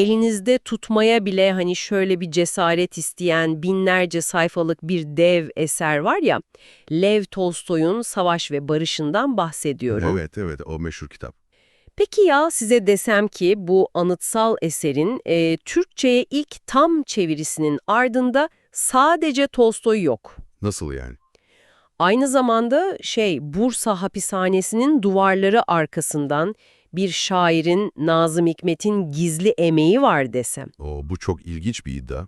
elinizde tutmaya bile hani şöyle bir cesaret isteyen binlerce sayfalık bir dev eser var ya, Lev Tolstoy'un Savaş ve Barış'ından bahsediyorum. Evet, evet o meşhur kitap. Peki ya size desem ki bu anıtsal eserin e, Türkçe'ye ilk tam çevirisinin ardında sadece Tolstoy yok. Nasıl yani? Aynı zamanda şey Bursa hapishanesinin duvarları arkasından bir şairin Nazım Hikmet'in gizli emeği var desem. O, bu çok ilginç bir iddia.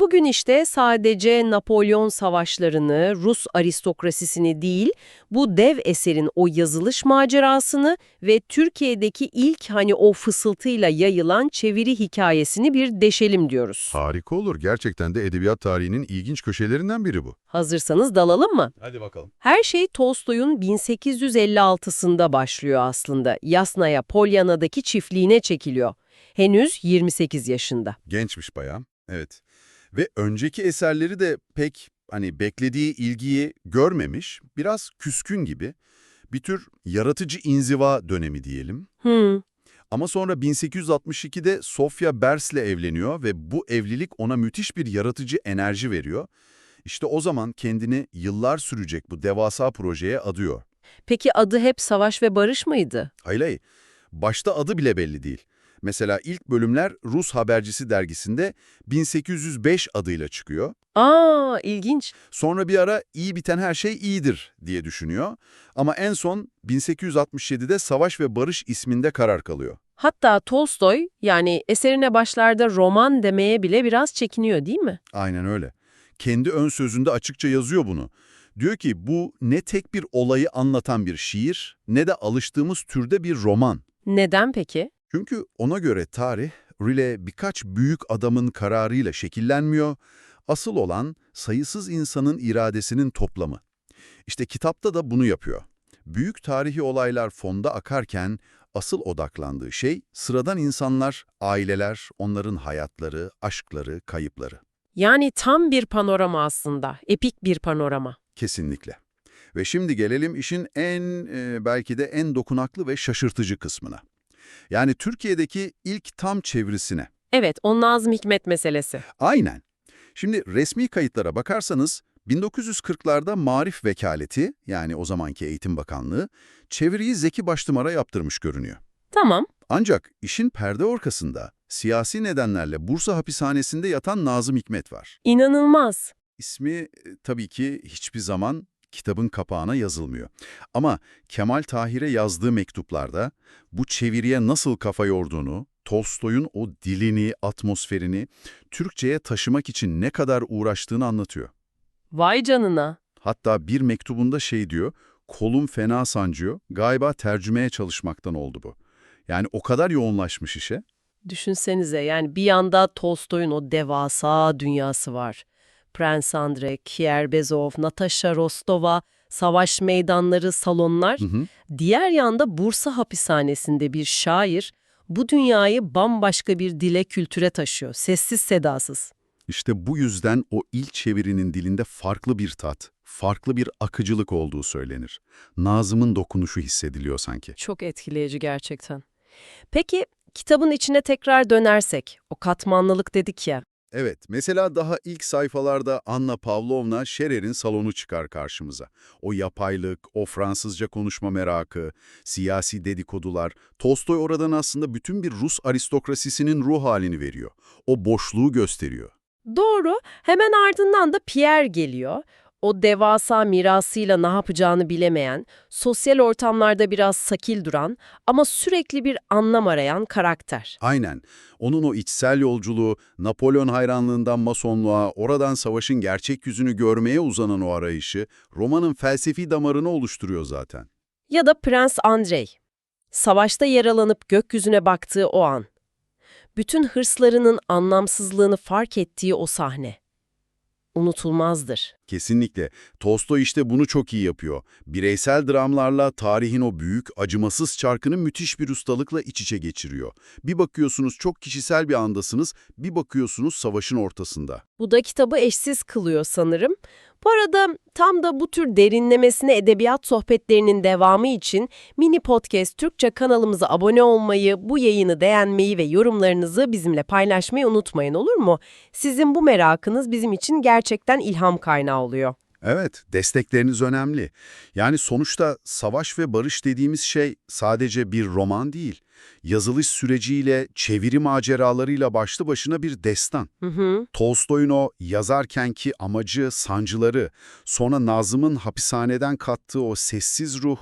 Bugün işte sadece Napolyon savaşlarını, Rus aristokrasisini değil, bu dev eserin o yazılış macerasını ve Türkiye'deki ilk hani o fısıltıyla yayılan çeviri hikayesini bir deşelim diyoruz. Harika olur. Gerçekten de edebiyat tarihinin ilginç köşelerinden biri bu. Hazırsanız dalalım mı? Hadi bakalım. Her şey Tolstoy'un 1856'sında başlıyor aslında. Yasnaya, Polyana'daki çiftliğine çekiliyor. Henüz 28 yaşında. Gençmiş bayağı. Evet. Ve önceki eserleri de pek hani beklediği ilgiyi görmemiş, biraz küskün gibi. Bir tür yaratıcı inziva dönemi diyelim. Hmm, Ama sonra 1862'de Sofia Bers'le evleniyor ve bu evlilik ona müthiş bir yaratıcı enerji veriyor. İşte o zaman kendini yıllar sürecek bu devasa projeye adıyor. Peki adı hep Savaş ve Barış mıydı? Hayır hayır, başta adı bile belli değil. Mesela ilk bölümler Rus Habercisi dergisinde 1805 adıyla çıkıyor. Aa, ilginç. Sonra bir ara iyi biten her şey iyidir diye düşünüyor. Ama en son 1867'de Savaş ve Barış isminde karar kalıyor. Hatta Tolstoy yani eserine başlarda roman demeye bile biraz çekiniyor değil mi? Aynen öyle. Kendi ön sözünde açıkça yazıyor bunu. Diyor ki bu ne tek bir olayı anlatan bir şiir ne de alıştığımız türde bir roman. Neden peki? Çünkü ona göre tarih, Rile birkaç büyük adamın kararıyla şekillenmiyor, asıl olan sayısız insanın iradesinin toplamı. İşte kitapta da bunu yapıyor. Büyük tarihi olaylar fonda akarken asıl odaklandığı şey sıradan insanlar, aileler, onların hayatları, aşkları, kayıpları. Yani tam bir panorama aslında. Epik bir panorama. Kesinlikle. Ve şimdi gelelim işin en e, belki de en dokunaklı ve şaşırtıcı kısmına. Yani Türkiye'deki ilk tam çevirisine. Evet, o Nazım Hikmet meselesi. Aynen. Şimdi resmi kayıtlara bakarsanız 1940'larda Marif Vekaleti yani o zamanki Eğitim Bakanlığı çeviriyi Zeki Baştımar'a yaptırmış görünüyor. Tamam. Ancak işin perde arkasında siyasi nedenlerle Bursa hapishanesinde yatan Nazım Hikmet var. İnanılmaz. İsmi e, tabii ki hiçbir zaman kitabın kapağına yazılmıyor. Ama Kemal Tahir'e yazdığı mektuplarda bu çeviriye nasıl kafa yorduğunu, Tolstoy'un o dilini, atmosferini Türkçe'ye taşımak için ne kadar uğraştığını anlatıyor. Vay canına. Hatta bir mektubunda şey diyor, kolum fena sancıyor, galiba tercümeye çalışmaktan oldu bu. Yani o kadar yoğunlaşmış işe. Düşünsenize yani bir yanda Tolstoy'un o devasa dünyası var. Prens Andrei, Kierbezov, Natasha Rostova, savaş meydanları, salonlar. Hı hı. Diğer yanda Bursa hapishanesinde bir şair bu dünyayı bambaşka bir dile kültüre taşıyor. Sessiz sedasız. İşte bu yüzden o ilk çevirinin dilinde farklı bir tat, farklı bir akıcılık olduğu söylenir. Nazım'ın dokunuşu hissediliyor sanki. Çok etkileyici gerçekten. Peki kitabın içine tekrar dönersek, o katmanlılık dedik ya. Evet, mesela daha ilk sayfalarda Anna Pavlovna Scherer'in salonu çıkar karşımıza. O yapaylık, o Fransızca konuşma merakı, siyasi dedikodular, Tolstoy oradan aslında bütün bir Rus aristokrasisinin ruh halini veriyor. O boşluğu gösteriyor. Doğru. Hemen ardından da Pierre geliyor. O devasa mirasıyla ne yapacağını bilemeyen, sosyal ortamlarda biraz sakil duran ama sürekli bir anlam arayan karakter. Aynen. Onun o içsel yolculuğu, Napolyon hayranlığından masonluğa, oradan savaşın gerçek yüzünü görmeye uzanan o arayışı, romanın felsefi damarını oluşturuyor zaten. Ya da Prens Andrei. Savaşta yaralanıp gökyüzüne baktığı o an. Bütün hırslarının anlamsızlığını fark ettiği o sahne. Unutulmazdır. Kesinlikle. Tolstoy işte bunu çok iyi yapıyor. Bireysel dramlarla tarihin o büyük, acımasız çarkını müthiş bir ustalıkla iç içe geçiriyor. Bir bakıyorsunuz çok kişisel bir andasınız, bir bakıyorsunuz savaşın ortasında. Bu da kitabı eşsiz kılıyor sanırım. Bu arada tam da bu tür derinlemesine edebiyat sohbetlerinin devamı için Mini Podcast Türkçe kanalımıza abone olmayı, bu yayını beğenmeyi ve yorumlarınızı bizimle paylaşmayı unutmayın olur mu? Sizin bu merakınız bizim için gerçekten ilham kaynağı oluyor. Evet, destekleriniz önemli. Yani sonuçta savaş ve barış dediğimiz şey sadece bir roman değil. Yazılış süreciyle, çeviri maceralarıyla başlı başına bir destan. Hı hı. Tolstoy'un o yazarkenki amacı, sancıları, sonra Nazım'ın hapishaneden kattığı o sessiz ruh,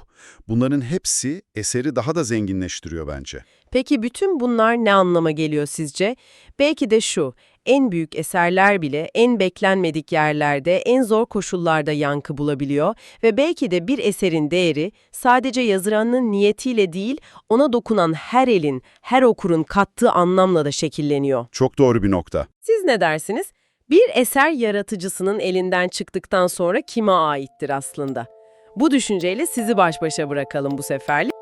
bunların hepsi eseri daha da zenginleştiriyor bence. Peki bütün bunlar ne anlama geliyor sizce? Belki de şu, en büyük eserler bile en beklenmedik yerlerde, en zor koşullarda yankı bulabiliyor ve belki de bir eserin değeri sadece yazıranın niyetiyle değil, ona dokunan her elin, her okurun kattığı anlamla da şekilleniyor. Çok doğru bir nokta. Siz ne dersiniz? Bir eser yaratıcısının elinden çıktıktan sonra kime aittir aslında? Bu düşünceyle sizi baş başa bırakalım bu seferlik.